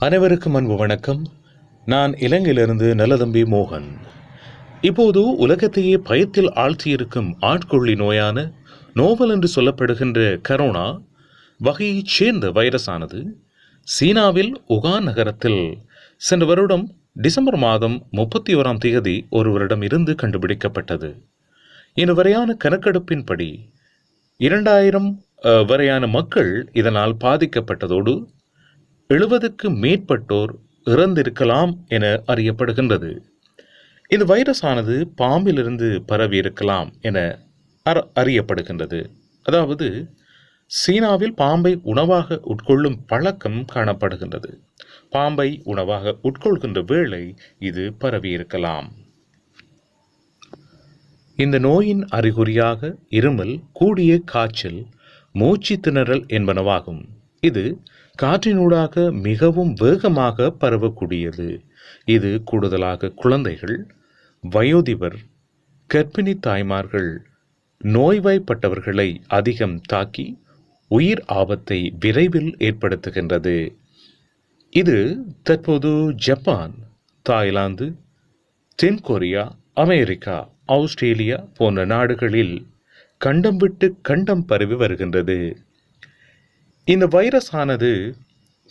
அனைவருக்கும் அன்பு வணக்கம். நான் இலங்கையிலிருந்து நலதம்பி மோகன். இப்போது உலகத்தையே பயத்தில் ஆழ்த்தியிருக்கும் ஆட்கொள்ளி நோயான நோவல் என்று சொல்லப்படுகின்ற கரோனா வகையைச் சேர்ந்த வைரஸானது சீனாவில் உகான் நகரத்தில் சென்ற வருடம் டிசம்பர் மாதம் முப்பத்தி ஓராம் தேதி ஒருவரிடம் இருந்து கண்டுபிடிக்கப்பட்டது. இன்று வரையான கணக்கெடுப்பின்படி இரண்டாயிரம் வரையான மக்கள் இதனால் பாதிக்கப்பட்டதோடு எழுபதுக்கு மேற்பட்டோர் இறந்திருக்கலாம் என அறியப்படுகின்றது. இந்த ஆனது பாம்பிலிருந்து பரவி இருக்கலாம் என அற- அறியப்படுகின்றது. அதாவது சீனாவில் பாம்பை உணவாக உட்கொள்ளும் பழக்கம் காணப்படுகின்றது. பாம்பை உணவாக உட்கொள்கின்ற வேளை இது பரவி இருக்கலாம். இந்த நோயின் அறிகுறியாக இருமல் கூடிய காய்ச்சல் மூச்சு திணறல் என்பனவாகும். இது காற்றினூடாக மிகவும் வேகமாக பரவக்கூடியது. இது கூடுதலாக குழந்தைகள் வயோதிபர் கர்ப்பிணி தாய்மார்கள் நோய்வாய்ப்பட்டவர்களை அதிகம் தாக்கி உயிர் ஆபத்தை விரைவில் ஏற்படுத்துகின்றது. இது தற்போது ஜப்பான் தாய்லாந்து தென்கொரியா அமெரிக்கா ஆஸ்திரேலியா போன்ற நாடுகளில் கண்டம் விட்டு கண்டம் பரவி வருகின்றது. இந்த வைரஸ் ஆனது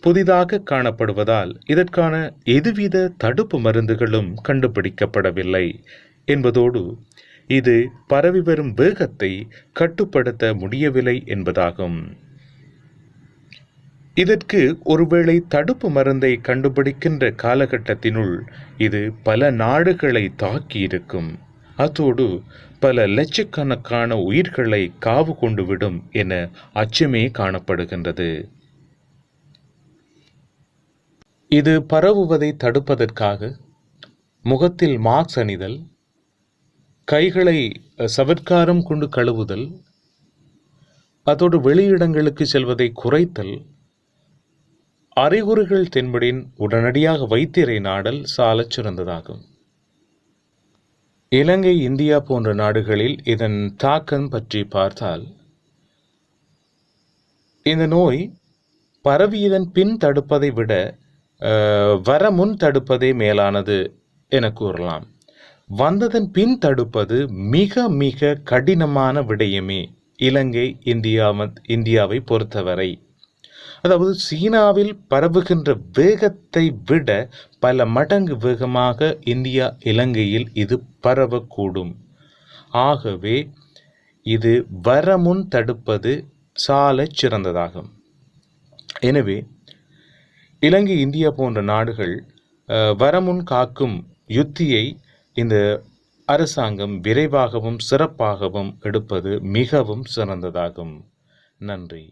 புதிதாக காணப்படுவதால் இதற்கான எதுவித தடுப்பு மருந்துகளும் கண்டுபிடிக்கப்படவில்லை என்பதோடு இது பரவி வரும் வேகத்தை கட்டுப்படுத்த முடியவில்லை என்பதாகும். இதற்கு ஒருவேளை தடுப்பு மருந்தை கண்டுபிடிக்கின்ற காலகட்டத்தினுள் இது பல நாடுகளை தாக்கியிருக்கும். அத்தோடு பல லட்சக்கணக்கான உயிர்களை காவு கொண்டு விடும் என அச்சமே காணப்படுகின்றது. இது பரவுவதை தடுப்பதற்காக முகத்தில் மாஸ்க் அணிதல் கைகளை அஹ், சவற்காரம் கொண்டு கழுவுதல் அதோடு வெளியிடங்களுக்கு செல்வதை குறைத்தல் அறிகுறிகள் தென்படின் உடனடியாக வைத்தியரை நாடல் சாலச் சிறந்ததாகும். இலங்கை இந்தியா போன்ற நாடுகளில் இதன் தாக்கம் பற்றி பார்த்தால் இந்த நோய் பரவியதன் பின் தடுப்பதை விட வர முன் தடுப்பதே மேலானது என கூறலாம். வந்ததன் பின் தடுப்பது மிக மிக கடினமான விடயமே இலங்கை இந்தியா இந்தியாவை பொறுத்தவரை. அதாவது சீனாவில் பரவுகின்ற வேகத்தை விட பல மடங்கு வேகமாக இந்தியா இலங்கையில் இது பரவக்கூடும். ஆகவே இது வரமுன் தடுப்பது சால சிறந்ததாகும். எனவே இலங்கை இந்தியா போன்ற நாடுகள் வரமுன் காக்கும் யுத்தியை இந்த அரசாங்கம் விரைவாகவும் சிறப்பாகவும் எடுப்பது மிகவும் சிறந்ததாகும். நன்றி.